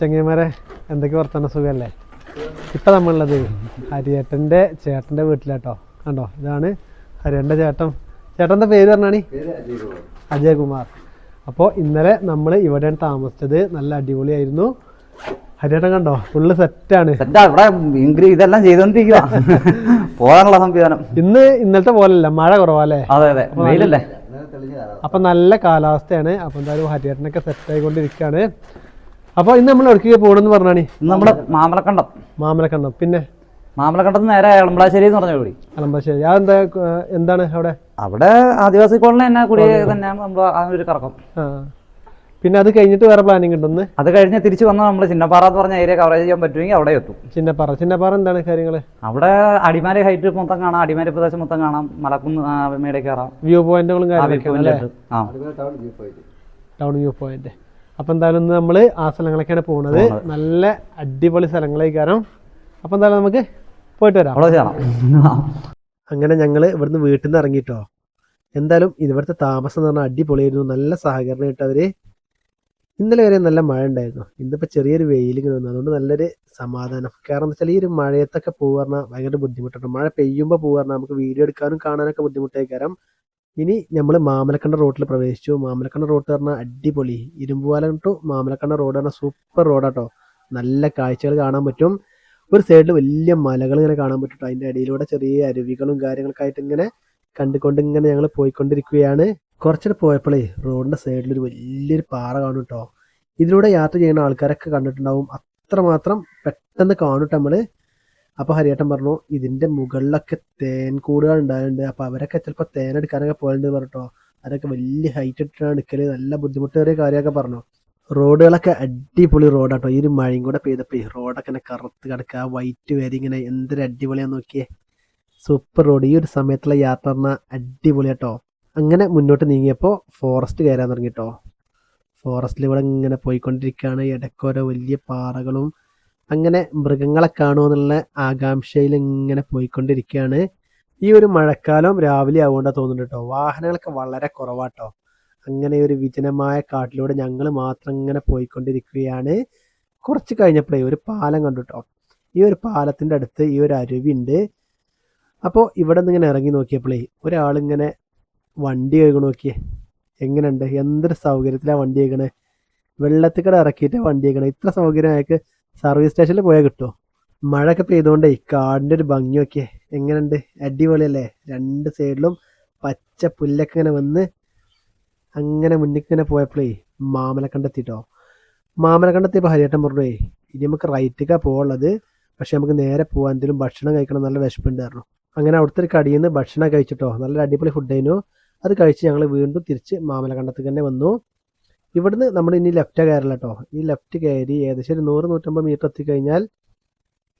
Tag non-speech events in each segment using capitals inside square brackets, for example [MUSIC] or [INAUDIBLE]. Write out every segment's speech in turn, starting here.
ചെങ്ങന്മാരെ എന്തൊക്കെ വർത്തമാന സുഖമല്ലേ ഇപ്പം നമ്മളുള്ളത് ഹരിയേട്ടന്റെ ചേട്ടന്റെ വീട്ടിലാട്ടോ. കണ്ടോ? ഇതാണ് ഹരിയേട്ടന്റെ ചേട്ടൻ. ചേട്ടന്റെ പേര് പറഞ്ഞാണി? അജയകുമാർ. അപ്പോൾ ഇന്നലെ നമ്മൾ ഇവിടെയാണ് താമസിച്ചത്. നല്ല അടിപൊളിയായിരുന്നു. ഹരിയേട്ടൻ കണ്ടോ? ഫുള്ള് സെറ്റാണ്. സെറ്റാ. ഇവിടെ ഇൻക്രീ ഇതെല്ലാം ചെയ്തോണ്ടിരിക്കുക [LAUGHS] പോകാനുള്ള സംവിധാനം. ഇന്ന് ഇന്നലത്തെ പോലല്ല. മഴ കുറവല്ലേ? അതെ അതെ. വെയിലല്ലേ? അപ്പൊ നല്ല കാലാവസ്ഥയാണ്. അപ്പൊ എന്തായാലും ഹരിയേട്ടനൊക്കെ സെറ്റ് ആയിക്കൊണ്ടിരിക്കുകയാണ് അപ്പോൾ ഇന്ന് നമ്മൾ എവിടേക്ക് പോകണമെന്ന് പറഞ്ഞാണി? നമ്മുടെ മാമലക്കണ്ടം. മാമലക്കണ്ടം. പിന്നെ? മാമലക്കണ്ടത്ത് നേരെ എളമ്പളാശ്ശേരി എന്ന് പറഞ്ഞ കൂടി എളമ്പളാശ്ശേരി അതെന്താ എന്താ എന്താണ് അവിടെ? അവിടെ ആദിവാസി കോളനി തന്നെ കൂടി തന്നെയാണ് നമ്മൾ ആ ഒരു കറക്കം. പിന്നെ അത് കഴിഞ്ഞിട്ട് വേറെ പ്ലാനിങ് ഉണ്ടെന്ന്? അത് കഴിഞ്ഞ് തിരിച്ചു വന്നാൽ നമ്മൾ ചിന്നപ്പാറ എന്ന് പറഞ്ഞ ഏരിയ കവറേജ് ചെയ്യാൻ പറ്റുമെങ്കിൽ അവിടെ എത്തും. ചിന്നപ്പാറ. ചിന്നപ്പാറ എന്താണ് കാര്യങ്ങൾ അവിടെ അടിമാലി ഹൈറ്റ് മൊത്തം കാണാം അടിമാലി പ്രദേശം മൊത്തം കാണാം മലക്കുന്ന് ആ, മേലെ കയറാം. വ്യൂ പോയിന്റുകളും ആ കാര്യങ്ങളൊക്കെ പോയിന്റ് ടൗൺ വ്യൂ പോയിന്റ് അപ്പൊ എന്തായാലും ഇന്ന് നമ്മൾ ആ സ്ഥലങ്ങളൊക്കെയാണ് പോകുന്നത് നല്ല അടിപൊളി സ്ഥലങ്ങളായി കാരണം. അപ്പം എന്തായാലും നമുക്ക് പോയിട്ട് വരാം. അങ്ങനെ ഞങ്ങൾ ഇവിടുന്ന് വീട്ടിൽ നിന്ന് ഇറങ്ങിയിട്ടോ എന്തായാലും ഇവിടുത്തെ താമസം എന്ന് പറഞ്ഞാൽ അടിപൊളിയായിരുന്നു. നല്ല സഹകരണം അവർ ഇന്നലെ വരെ നല്ല മഴ ഉണ്ടായിരുന്നു. ഇന്നിപ്പോൾ ചെറിയൊരു വെയിലിങ്ങനെ വന്നു. അതുകൊണ്ട് നല്ലൊരു സമാധാനം. കാരണം എന്താ വെച്ചാൽ ഈ ഒരു മഴയത്തൊക്കെ പോകുക പറഞ്ഞാൽ ഭയങ്കര ബുദ്ധിമുട്ടുണ്ട് മഴ പെയ്യുമ്പോൾ പോകുക പറഞ്ഞാൽ നമുക്ക് വീഡിയോ എടുക്കാനും കാണാനൊക്കെ ബുദ്ധിമുട്ടായി കാരണം ഇനി നമ്മൾ മാമലക്കണ്ട റോഡിൽ പ്രവേശിച്ചു. മാമലക്കണ്ട റോഡ് പറഞ്ഞാൽ അടിപൊളി. ഇരുമ്പുപാലം ടു മാമലക്കണ്ട റോഡ് പറഞ്ഞാൽ സൂപ്പർ റോഡാട്ടോ നല്ല കാഴ്ചകൾ കാണാൻ പറ്റും. ഒരു സൈഡിൽ വലിയ മലകൾ ഇങ്ങനെ കാണാൻ പറ്റും അതിന്റെ അടിയിലൂടെ ചെറിയ അരുവികളും കാര്യങ്ങളൊക്കെ ആയിട്ട് ഇങ്ങനെ കണ്ടുകൊണ്ട് ഇങ്ങനെ ഞങ്ങൾ പോയിക്കൊണ്ടിരിക്കുകയാണ്. കുറച്ചിട്ട് പോയപ്പോഴേ റോഡിന്റെ സൈഡിൽ ഒരു വലിയൊരു പാറ കാണും കേട്ടോ ഇതിലൂടെ യാത്ര ചെയ്യുന്ന ആൾക്കാരൊക്കെ കണ്ടിട്ടുണ്ടാവും. അത്രമാത്രം പെട്ടെന്ന് കാണും ട്ടോ നമ്മൾ അപ്പൊ ഹരിയേട്ടൻ പറഞ്ഞു ഇതിന്റെ മുകളിലൊക്കെ തേൻ കൂടുകൾ ഉണ്ടായിട്ടുണ്ട്. അപ്പൊ അവരൊക്കെ ചിലപ്പോൾ തേൻ എടുക്കാനൊക്കെ പോയിട്ടുണ്ട് പറഞ്ഞിട്ടോ. അതൊക്കെ വലിയ ഹൈറ്റ് ഇട്ടിട്ടാണ് എടുക്കൽ. നല്ല ബുദ്ധിമുട്ടേറിയ കാര്യമൊക്കെ പറഞ്ഞു. റോഡുകളൊക്കെ അടിപൊളി റോഡാട്ടോ. ഈ ഒരു മഴയും കൂടെ പെയ്തപ്പോ റോഡൊക്കെ ഇങ്ങനെ കറുത്ത് കിടക്കുക വൈറ്റ് വരി ഇങ്ങനെ എന്തൊരു അടിപൊളിയാന്ന് നോക്കിയേ. സൂപ്പർ റോഡ് ഈ ഒരു സമയത്തുള്ള യാത്ര പറഞ്ഞാൽ അടിപൊളിയാട്ടോ. അങ്ങനെ മുന്നോട്ട് നീങ്ങിയപ്പോൾ ഫോറസ്റ്റ് കയറാൻ തുടങ്ങിട്ടോ. ഫോറസ്റ്റിൽ ഇവിടെ ഇങ്ങനെ പോയിക്കൊണ്ടിരിക്കുകയാണ്. ഇടയ്ക്കോരോ വലിയ പാറകളും അങ്ങനെ മൃഗങ്ങളെ കാണുമോ എന്നുള്ള ആകാംക്ഷയിൽ ഇങ്ങനെ പോയിക്കൊണ്ടിരിക്കുകയാണ്. ഈ ഒരു മഴക്കാലം രാവിലെ ആവുകൊണ്ടാ തോന്നുന്നുണ്ട് കേട്ടോ വാഹനങ്ങളൊക്കെ വളരെ കുറവാട്ടോ. അങ്ങനെ ഒരു വിജനമായ കാട്ടിലൂടെ ഞങ്ങൾ മാത്രം ഇങ്ങനെ പോയിക്കൊണ്ടിരിക്കുകയാണ്. കുറച്ച് കഴിഞ്ഞപ്പോഴേ ഒരു പാലം കണ്ടു കേട്ടോ ഈ ഒരു പാലത്തിന്റെ അടുത്ത് ഈ ഒരു അരുവി ഉണ്ട് അപ്പോൾ ഇവിടെ നിന്ന് ഇങ്ങനെ ഇറങ്ങി നോക്കിയപ്പോഴേ ഒരാളിങ്ങനെ വണ്ടി കഴുകണ നോക്കിയേ. എങ്ങനെയുണ്ട്? എന്തൊരു സൗകര്യത്തിലാണ് വണ്ടി കഴുകണേ? വെള്ളത്തിൽ കൂടെ ഇറക്കിയിട്ട് വണ്ടി കഴുകണേ? ഇത്ര സൗകര്യമായിട്ട് സർവീസ് സ്റ്റേഷനിൽ പോയാൽ കിട്ടുമോ മഴയൊക്കെ പെയ്തുകൊണ്ടേ കാടിന്റെ ഒരു ഭംഗിയൊക്കെ എങ്ങനെയുണ്ട്? അടിപൊളിയല്ലേ? രണ്ട് സൈഡിലും പച്ച പുല്ലൊക്കെ ഇങ്ങനെ വന്ന് അങ്ങനെ മുന്നിൽ ഇങ്ങനെ പോയപ്പോഴേ മാമലക്കണ്ടെത്തിട്ടോ മാമലക്കണ്ടെത്തിയപ്പോൾ ഹരിയേട്ടൻ പറഞ്ഞേ ഇനി നമുക്ക് റൈറ്റിക്കാണ് പോകുള്ളത് പക്ഷെ നമുക്ക് നേരെ പോകാൻ എന്തെങ്കിലും ഭക്ഷണം കഴിക്കണം നല്ല വിശപ്പുണ്ടായിരുന്നു അങ്ങനെ അവിടുത്തെ ഒരു കടിയിൽ നിന്ന് ഭക്ഷണം കഴിച്ചിട്ടോ. നല്ല അടിപൊളി ഫുഡ് ആയിരുന്നു. അത് കഴിച്ച് ഞങ്ങൾ വീണ്ടും തിരിച്ച് മാമലക്കണ്ടത്ത് തന്നെ വന്നു. ഇവിടുന്ന് നമ്മൾ ഇനി ലെഫ്റ്റ് കയറില്ല കേട്ടോ ഈ ലെഫ്റ്റ് കയറി ഏകദേശം ഒരു നൂറ് നൂറ്റമ്പത് മീറ്റർ എത്തിക്കഴിഞ്ഞാൽ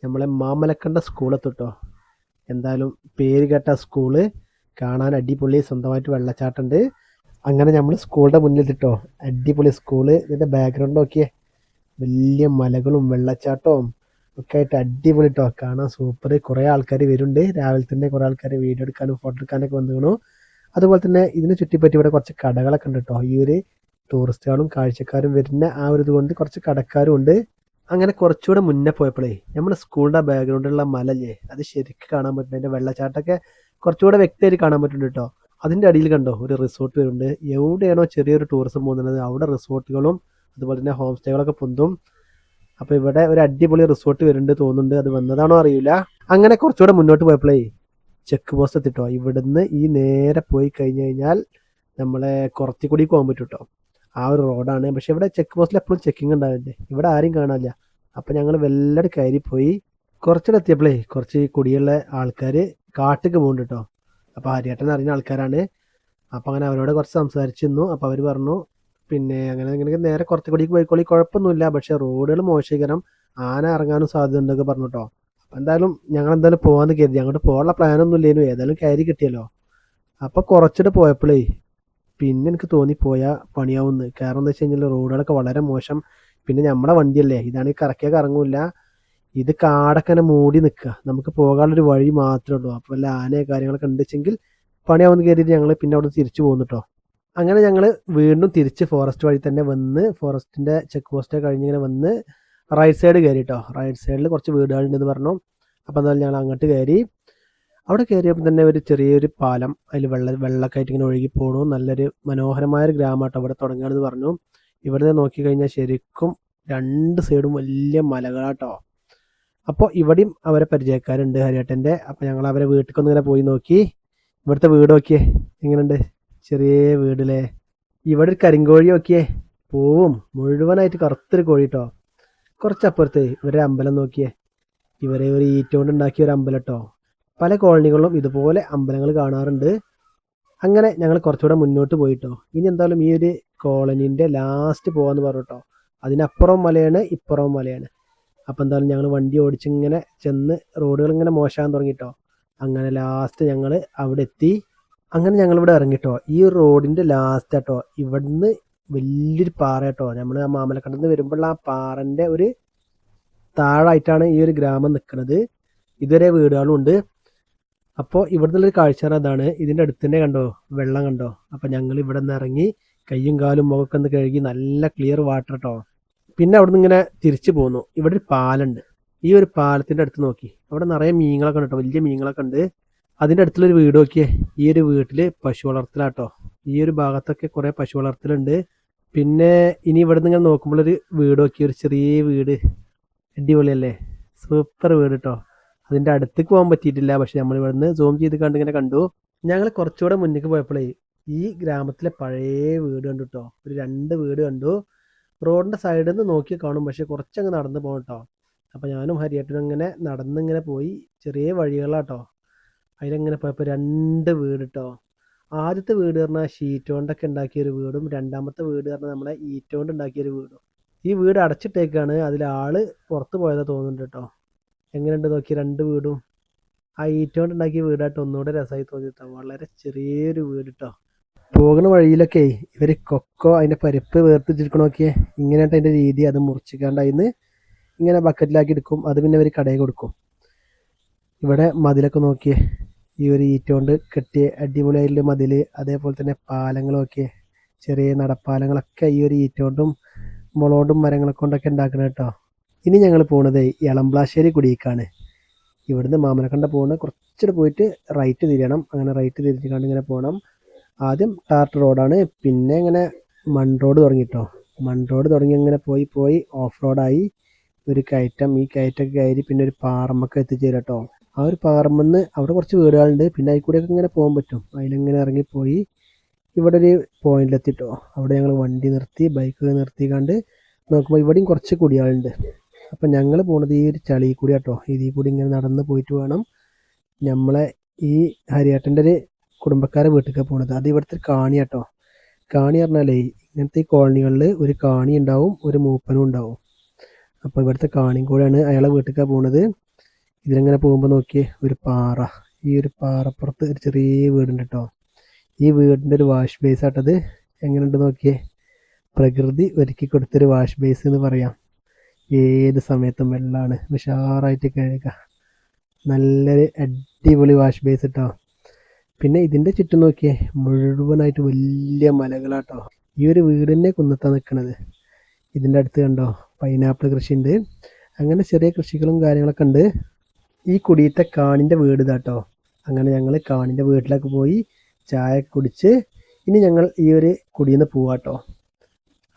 നമ്മളെ മാമലക്കണ്ട സ്കൂൾ എത്തിട്ടോ എന്തായാലും പേര് കേട്ട സ്കൂൾ കാണാൻ അടിപൊളി സ്വന്തമായിട്ട് വെള്ളച്ചാട്ടമുണ്ട് അങ്ങനെ നമ്മൾ സ്കൂളിന്റെ മുന്നിൽ എത്തിട്ടോ അടിപൊളി സ്കൂൾ ഇതിന്റെ ബാക്ക്ഗ്രൗണ്ട് നോക്കിയേ. വലിയ മലകളും വെള്ളച്ചാട്ടവും ഒക്കെ ആയിട്ട് അടിപൊളി കേട്ടോ കാണാൻ സൂപ്പർ കുറേ ആൾക്കാർ വരുന്നുണ്ട്. രാവിലെ തന്നെ കുറേ ആൾക്കാർ വീഡിയോ എടുക്കാനും ഫോട്ടോ എടുക്കാനൊക്കെ വന്നു അതുപോലെ തന്നെ ഇതിനെ ചുറ്റിപ്പറ്റി ഇവിടെ കുറച്ച് കടകളൊക്കെ ഉണ്ട് കേട്ടോ ഈ ഒരു ടൂറിസ്റ്റുകളും കാഴ്ചക്കാരും വരുന്ന ആ ഒരു ഇതുകൊണ്ട് കുറച്ച് കടക്കാരും ഉണ്ട്. അങ്ങനെ കുറച്ചുകൂടെ മുന്നേ പോയപ്പോഴേ നമ്മുടെ സ്കൂളിന്റെ ബാക്ക്ഗ്രൗണ്ടിലുള്ള മലല്ലേ അത് ശരിക്കും കാണാൻ പറ്റും. അതിന്റെ വെള്ളച്ചാട്ടമൊക്കെ കുറച്ചുകൂടെ വ്യക്തമായിട്ട് കാണാൻ പറ്റുന്നുണ്ട് കേട്ടോ. അതിന്റെ അടിയിൽ കണ്ടോ ഒരു റിസോർട്ട് വരുന്നുണ്ട്. എവിടെയാണോ ചെറിയൊരു ടൂറിസം പോകുന്നത് അവിടെ റിസോർട്ടുകളും അതുപോലെ തന്നെ ഹോം സ്റ്റേകളൊക്കെ പൊന്തും. അപ്പോൾ ഇവിടെ ഒരു അടിപൊളി റിസോർട്ട് വരുന്നുണ്ട് തോന്നുന്നുണ്ട് അത് വന്നതാണോ അറിയില്ല. അങ്ങനെ കുറച്ചുകൂടെ മുന്നോട്ട് പോയപ്പോഴേ ചെക്ക് പോസ്റ്റ് എത്തിട്ടോ. ഇവിടുന്ന് ഈ നേരെ പോയി കഴിഞ്ഞു കഴിഞ്ഞാൽ നമ്മളെ കുറച്ചുകൂടി പോകാൻ പറ്റും കേട്ടോ. ആ ഒരു റോഡാണ്. പക്ഷെ ഇവിടെ ചെക്ക് പോസ്റ്റിൽ എപ്പോഴും ചെക്കിംഗ് ഉണ്ടാവില്ലേ? ഇവിടെ ആരും കാണാനില്ല. അപ്പം ഞങ്ങൾ വെല്ലടെ കയറി പോയി കുറച്ചിടെ എത്തിയപ്പോഴേ കുറച്ച് കുടിയുള്ള ആൾക്കാർ കാട്ടിക്ക് പോകുന്നുണ്ട് കേട്ടോ അപ്പോൾ ഹരിയേട്ടൻ അറിയുന്ന ആൾക്കാരാണ്. അപ്പം അങ്ങനെ അവരോട് കുറച്ച് സംസാരിച്ചിരുന്നു. അപ്പോൾ അവർ പറഞ്ഞു പിന്നെ അങ്ങനെ ഇങ്ങനെ നേരെ കുറച്ച് കുറച്ചുകൂടിക്ക് പോയിക്കോളി. കുഴപ്പമൊന്നുമില്ല. പക്ഷേ റോഡുകൾ മോശീകരം. ആന ഇറങ്ങാനും സാധ്യത ഉണ്ടൊക്കെ പറഞ്ഞു കേട്ടോ അപ്പം എന്തായാലും ഞങ്ങൾ എന്തായാലും പോകാമെന്ന് കരുതി. അങ്ങോട്ട് പോകാനുള്ള പ്ലാനൊന്നും ഇല്ലേനു. ഏതായാലും കയറി കിട്ടിയല്ലോ. അപ്പോൾ കുറച്ചിട്ട് പോയപ്പോഴേ പിന്നെ എനിക്ക് തോന്നിപ്പോയാൽ പണിയാവുന്നു. കാരണം എന്താ വെച്ച് കഴിഞ്ഞാൽ റോഡുകളൊക്കെ വളരെ മോശം. പിന്നെ നമ്മുടെ വണ്ടിയല്ലേ? ഇതാണെങ്കിൽ കറക്കിയാൽ ഇറങ്ങൂല ഇത് കാടൊക്കെ ഇങ്ങനെ മൂടി നിൽക്കുക നമുക്ക് പോകാനുള്ളൊരു വഴി മാത്രമേ ഉള്ളൂ. അപ്പോൾ വല്ല ആനയോ കാര്യങ്ങളൊക്കെ ഉണ്ടെച്ചെങ്കിൽ പണിയാവുന്ന കയറിയിട്ട് ഞങ്ങൾ പിന്നെ അവിടെ തിരിച്ചു പോകുന്നു കേട്ടോ അങ്ങനെ ഞങ്ങൾ വീണ്ടും തിരിച്ച് ഫോറസ്റ്റ് വഴി തന്നെ വന്ന് ഫോറസ്റ്റിന്റെ ചെക്ക് പോസ്റ്റ് കഴിഞ്ഞിങ്ങനെ വന്ന് റൈറ്റ് സൈഡ് കയറി കേട്ടോ റൈറ്റ് സൈഡിൽ കുറച്ച് വീടുകളുണ്ടെന്ന് പറഞ്ഞു. അപ്പോൾ എന്തായാലും ഞങ്ങൾ അങ്ങോട്ട് കയറി അവിടെ കയറിയപ്പോൾ തന്നെ ഒരു ചെറിയൊരു പാലം അതിൽ വെള്ള വെള്ളമൊക്കെ ഇങ്ങനെ ഒഴുകി പോകണു നല്ലൊരു മനോഹരമായ ഒരു ഗ്രാമമായിട്ട് അവിടെ തുടങ്ങുകയാണെന്ന് പറഞ്ഞു. നോക്കി നോക്കിക്കഴിഞ്ഞാൽ ശരിക്കും രണ്ട് സൈഡും വലിയ മലകളാട്ടോ. അപ്പോൾ ഇവിടെയും അവരെ പരിചയക്കാരുണ്ട് ഹരിയേട്ടന്റെ. അപ്പോൾ ഞങ്ങൾ അവരെ വീട്ടിലേക്കൊന്ന് ഇങ്ങനെ പോയി നോക്കി. ഇവിടുത്തെ വീട് നോക്കിയേ എങ്ങനെയുണ്ട്? ചെറിയ വീടില്ലേ? ഇവിടെ ഒരു കരിങ്കോഴി നോക്കിയേ പോവും മുഴുവനായിട്ട് കറുത്തൊരു കോഴി കേട്ടോ കുറച്ചപ്പുറത്ത് ഇവരുടെ അമ്പലം നോക്കിയേ. ഇവരെ ഒരു ഈറ്റ കൊണ്ട് ഉണ്ടാക്കിയ ഒരു അമ്പലം കേട്ടോ പല കോളനികളിലും ഇതുപോലെ അമ്പലങ്ങൾ കാണാറുണ്ട്. അങ്ങനെ ഞങ്ങൾ കുറച്ചുകൂടെ മുന്നോട്ട് പോയിട്ടോ. ഇനി എന്തായാലും ഈ ഒരു കോളനീന്റെ ലാസ്റ്റ് പോകാമെന്ന് പറഞ്ഞു കേട്ടോ അതിനപ്പുറം മലയാണ് ഇപ്പുറം മലയാണ്. അപ്പോൾ എന്തായാലും ഞങ്ങൾ വണ്ടി ഓടിച്ചിങ്ങനെ ചെന്ന് റോഡുകൾ ഇങ്ങനെ മോശമാകാൻ തുടങ്ങിട്ടോ. അങ്ങനെ ലാസ്റ്റ് ഞങ്ങൾ അവിടെ എത്തി. അങ്ങനെ ഞങ്ങൾ ഇവിടെ ഇറങ്ങിട്ടോ. ഈ റോഡിന്റെ ലാസ്റ്റ് ആട്ടോ. ഇവിടുന്ന് വലിയൊരു പാറ കേട്ടോ നമ്മൾ ആ മാമലക്കണ്ടത്ത് നിന്ന് വരുമ്പോൾ ആ പാറന്റെ ഒരു താഴായിട്ടാണ് ഈ ഒരു ഗ്രാമം നിൽക്കുന്നത്. ഇതുവരെ വീടുകളും ഉണ്ട് ഇവിടുന്ന് ഒരു കാഴ്ച അതാണ്. ഇതിന്റെ അടുത്ത് തന്നെ കണ്ടോ വെള്ളം കണ്ടോ? അപ്പോൾ ഞങ്ങൾ ഇവിടെ നിന്ന് ഇറങ്ങി കയ്യും കാലും മുഖമൊക്കെ ഒന്ന് കഴുകി നല്ല ക്ലിയർ വാട്ടർ കേട്ടോ പിന്നെ അവിടെ നിന്ന് ഇങ്ങനെ തിരിച്ചു പോന്നു. ഇവിടെ ഒരു പാലുണ്ട്. ഈ ഒരു പാലത്തിന്റെ അടുത്ത് നോക്കി. അവിടെ നിറയെ മീനുകളൊക്കെ ഉണ്ട് കേട്ടോ വലിയ മീനുകളൊക്കെ ഉണ്ട്. അതിന്റെ അടുത്തുള്ളൊരു വീട് നോക്കിയേ. ഈ ഒരു വീട്ടിൽ പശു വളർത്തലാട്ടോ ഈ ഒരു ഭാഗത്തൊക്കെ കുറേ പശു വളർത്തലുണ്ട്. പിന്നെ ഇനി ഇവിടെ നിന്ന് ഇങ്ങനെ നോക്കുമ്പോൾ ഒരു വീട് നോക്കി. ഒരു ചെറിയ വീട്. അടിപൊളിയല്ലേ? സൂപ്പർ വീട് കേട്ടോ അതിന്റെ അടുത്തേക്ക് പോകാൻ പറ്റിയിട്ടില്ല. പക്ഷെ നമ്മൾ ഇവിടുന്ന് സൂം ചെയ്ത് കണ്ട് ഇങ്ങനെ കണ്ടു. ഞങ്ങൾ കുറച്ചുകൂടെ മുന്നേക്ക് പോയപ്പോഴേ ഈ ഗ്രാമത്തിലെ പഴയ വീട് കണ്ടു കേട്ടോ ഒരു രണ്ട് വീട് കണ്ടു. റോഡിന്റെ സൈഡിൽ നിന്ന് നോക്കി കാണും. പക്ഷെ കുറച്ചങ്ങ് നടന്ന് പോകണം കേട്ടോ അപ്പോൾ ഞാനും ഹരിയേട്ടനും ഇങ്ങനെ നടന്നിങ്ങനെ പോയി ചെറിയ വഴികളാട്ടോ അതിലങ്ങനെ പോയപ്പോൾ രണ്ട് വീട് കേട്ടോ ആദ്യത്തെ വീട് പറഞ്ഞാൽ ഷീറ്റ് കൊണ്ടൊക്കെ ഒരു വീടും രണ്ടാമത്തെ വീട് പറഞ്ഞാൽ നമ്മളെ ഈറ്റ കൊണ്ട് ഒരു വീടും. ഈ വീട് അടച്ചിട്ടേക്കാണ് അതിൽ ആൾ പുറത്ത് പോയതാ തോന്നുന്നുണ്ട് കേട്ടോ എങ്ങനെയുണ്ട് നോക്കി രണ്ട് വീടും. ആ ഈറ്റ കൊണ്ട് ഉണ്ടാക്കിയ വീടായിട്ട് ഒന്നുകൂടെ രസമായി തോന്നിട്ടോ വളരെ ചെറിയൊരു വീട് കേട്ടോ പോകുന്ന വഴിയിലൊക്കെ ഇവർ കൊക്കോ അതിന്റെ പരിപ്പ് വേർതിരിച്ചിരിക്കണ നോക്കിയേ? ഇങ്ങനെയായിട്ട് അതിന്റെ രീതി അത് മുറിച്ചിക്കാണ്ട് അതിന് ഇങ്ങനെ ബക്കറ്റിലാക്കി എടുക്കും. അത് പിന്നെ അവർ കടയിൽ കൊടുക്കും. ഇവിടെ മതിലൊക്കെ നോക്കിയേ. ഈ ഒരു ഈറ്റ കൊണ്ട് കെട്ടിയ അടിപൊളിയായിട്ടുള്ള മതിൽ അതേപോലെ തന്നെ പാലങ്ങളൊക്കെ ചെറിയ നടപ്പാലങ്ങളൊക്കെ ഈ ഒരു ഈറ്റ കൊണ്ടും മരങ്ങളൊക്കെ കൊണ്ടൊക്കെ ഉണ്ടാക്കണം കേട്ടോ. ഇനി ഞങ്ങൾ പോണത് എളംബ്ലാശ്ശേരി കുടിയേക്കാണ് ഇവിടുന്ന് മാമലക്കണ്ട പോകുന്നത് കുറച്ചുകൂടെ പോയിട്ട് റൈറ്റ് തിരിയണം. അങ്ങനെ റൈറ്റ് കണ്ട് ഇങ്ങനെ പോകണം ആദ്യം ടാർട്ട് റോഡാണ് പിന്നെ ഇങ്ങനെ മൺ റോഡ് തുടങ്ങിട്ടോ മൺ റോഡ് തുടങ്ങി ഇങ്ങനെ പോയി പോയി ഓഫ് റോഡായി ഒരു കയറ്റം. ഈ കയറ്റമൊക്കെ കയറി പിന്നെ ഒരു പാറമ്മൊക്കെ എത്തിച്ചേരും കേട്ടോ ആ ഒരു പാറമ്മന്ന് അവിടെ കുറച്ച് വീടുകളുണ്ട്. പിന്നെ അതിൽ കൂടെയൊക്കെ ഇങ്ങനെ പോകാൻ പറ്റും. അതിലിങ്ങനെ ഇറങ്ങിപ്പോയി ഇവിടെ ഒരു പോയിന്റിലെത്തിട്ടോ അവിടെ ഞങ്ങൾ വണ്ടി നിർത്തി ബൈക്ക് നിർത്തി കണ്ട് നോക്കുമ്പോൾ ഇവിടെയും കുറച്ച് കുടികളുണ്ട്. അപ്പം ഞങ്ങൾ പോണത് ഈ ഒരു ചളി കൂടി കേട്ടോ ഇതിൽ കൂടി ഇങ്ങനെ നടന്ന് പോയിട്ട് വേണം നമ്മളെ ഈ ഹരിയേട്ടന്റെ ഒരു കുടുംബക്കാരെ വീട്ടിലേക്ക് പോണത്. അത് ഇവിടുത്തെ കാണി കേട്ടോ കാണി പറഞ്ഞാലേ ഇങ്ങനത്തെ ഈ കോളനികളിൽ ഒരു കാണി ഉണ്ടാവും ഒരു മൂപ്പനും ഉണ്ടാവും. അപ്പോൾ ഇവിടുത്തെ കാണിയും കൂടെയാണ് അയാളെ വീട്ടിലേക്കാണ് പോണത്. ഇതിലിങ്ങനെ പോകുമ്പോൾ നോക്കിയേ ഒരു പാറ. ഈ ഒരു പാറപ്പുറത്ത് ഒരു ചെറിയ വീടുണ്ട് കേട്ടോ. ഈ വീടിന്റെ ഒരു വാഷ് ബേസ് ആട്ടത് എങ്ങനെയുണ്ട് നോക്കിയേ? പ്രകൃതി ഒരുക്കി കൊടുത്തൊരു വാഷ് ബേസ് എന്ന് പറയാം. ഏത് സമയത്തും വെള്ളമാണ് ഉഷാറായിട്ട് കഴുകുക നല്ലൊരു അടിപൊളി വാഷ് ബേസ് കേട്ടോ പിന്നെ ഇതിന്റെ ചുറ്റും നോക്കിയേ മുഴുവനായിട്ട് വലിയ മലകളാട്ടോ. ഈ ഒരു വീട് തന്നെ കുന്നത്താണ് നിൽക്കുന്നത് ഇതിന്റെ അടുത്ത് കണ്ടോ പൈനാപ്പിൾ കൃഷി ഉണ്ട് അങ്ങനെ ചെറിയ കൃഷികളും കാര്യങ്ങളൊക്കെ ഉണ്ട്. ഈ കുടിയത്തെ കാണിന്റെ വീട് ഇതാട്ടോ. അങ്ങനെ ഞങ്ങൾ കാണിന്റെ വീട്ടിലൊക്കെ പോയി ചായ കുടിച്ച് ഇനി ഞങ്ങൾ ഈ ഒരു കുടിയിൽ നിന്ന് പോവാട്ടോ.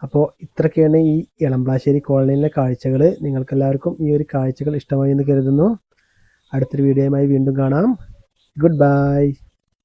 അപ്പോൾ ഇത്രയൊക്കെയാണ് ഈ ഇളംപ്ലാശ്ശേരി കോളനിയിലെ കാഴ്ചകൾ നിങ്ങൾക്കെല്ലാവർക്കും ഈ ഒരു കാഴ്ചകൾ ഇഷ്ടമായി എന്ന് കരുതുന്നു. അടുത്തൊരു വീഡിയോയുമായി വീണ്ടും കാണാം. Good bye